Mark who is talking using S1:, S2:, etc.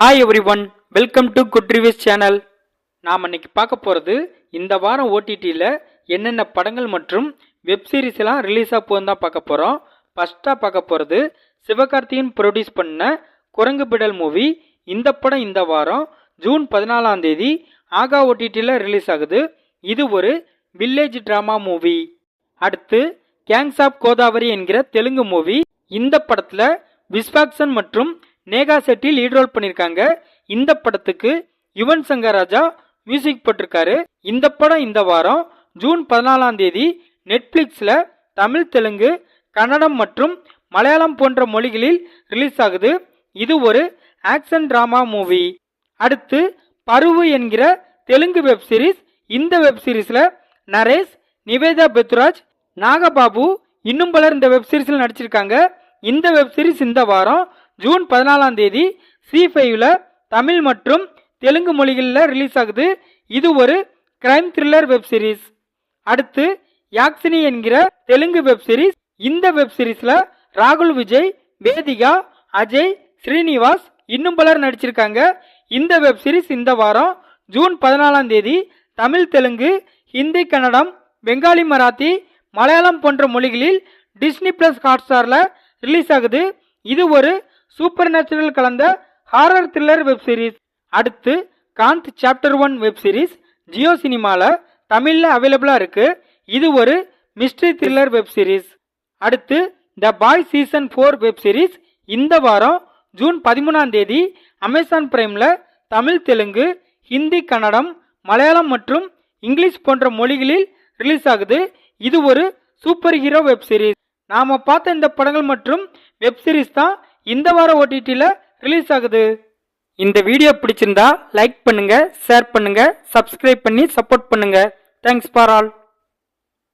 S1: Hi everyone welcome to good reviews channel நாம் இன்னைக்கு பார்க்க போகிறது இந்த வாரம் ஓடிடியில் என்னென்ன படங்கள் மற்றும் வெப் எல்லாம் ரிலீஸ் ஆக தான் பார்க்க போகிறோம் ஃபஸ்ட்டாக பார்க்க போகிறது சிவகார்த்தியின் ப்ரொடியூஸ் பண்ண குரங்கு பிடல் மூவி இந்த படம் இந்த வாரம் ஜூன் பதினாலாம் தேதி ஆகா ஓடிடியில் ரிலீஸ் ஆகுது. இது ஒரு வில்லேஜ் ட்ராமா மூவி அடுத்து கேங்ஸ் ஆஃப் கோதாவரி என்கிற தெலுங்கு மூவி இந்த படத்தில் விஸ்வாக்சன் மற்றும் நேகா செட்டி லீட் ரோல் பண்ணியிருக்காங்க இந்த படத்துக்கு யுவன் சங்கர் ராஜா மியூசிக் போட்டிருக்காரு. இந்த படம் இந்த வாரம் ஜூன் பதினாலாம் தேதி நெட்ஃப்ளிக்ஸில் தமிழ் தெலுங்கு கன்னடம் மற்றும் மலையாளம் போன்ற மொழிகளில் ரிலீஸ் ஆகுது. இது ஒரு ஆக்ஷன் ட்ராமா மூவி அடுத்து பருவு என்கிற தெலுங்கு வெப் சீரிஸ் இந்த வெப் சீரிஸில் நரேஷ் நிவேதா பெத்ராஜ் நாகபாபு இன்னும் பலர் இந்த வெப் சீரிஸில் நடிச்சிருக்காங்க. இந்த வெப் சீரிஸ் இந்த வாரம் ஜூன் பதினாலாம் தேதி சி ஃபைவ்ல தமிழ் மற்றும் தெலுங்கு மொழிகளில் ரிலீஸ் ஆகுது. இது ஒரு கிரைம் த்ரில்லர் வெப் சீரிஸ் அடுத்து யாக்சினி என்கிற தெலுங்கு வெப் சீரிஸ் இந்த வெப் சீரிஸ்ல ராகுல் விஜய் வேதிகா அஜய் ஸ்ரீனிவாஸ் இன்னும் பலர் நடிச்சிருக்காங்க. இந்த வெப் சீரிஸ் இந்த வாரம் ஜூன் பதினாலாம் தேதி தமிழ் தெலுங்கு ஹிந்தி கன்னடம் பெங்காலி மராத்தி மலையாளம் போன்ற மொழிகளில் டிஸ்னி பிளஸ் ஹாட்ஸ்டாரில் ரிலீஸ் ஆகுது. இது ஒரு சூப்பர் நேச்சுரல் கலந்த ஹாரர் த்ரில்லர் வெப் சீரிஸ். அடுத்து Kanth chapter one web series Jio சினிமாவில் தமிழில் அவைலபிளாக இருக்கு. இது ஒரு மிஸ்ட்ரி த்ரில்லர் வெப் சீரிஸ். அடுத்து the boy season four web series இந்த வாரம் ஜூன் பதிமூணாம் தேதி அமேசான் பிரைமில் தமிழ் தெலுங்கு ஹிந்தி கன்னடம் மலையாளம் மற்றும் இங்கிலீஷ் போன்ற மொழிகளில் ரிலீஸ் ஆகுது. இது ஒரு சூப்பர் ஹீரோ வெப் சீரிஸ். நாம பார்த்த இந்த படங்கள் மற்றும் வெப் சீரிஸ் தான் இந்த வார ஓடிடியில் ரிலீஸ் ஆகுது. இந்த வீடியோ பிடிச்சிருந்தா லைக் பண்ணுங்க ஷேர் பண்ணுங்க சப்ஸ்கிரைப் பண்ணி சப்போர்ட் பண்ணுங்க. Thanks for all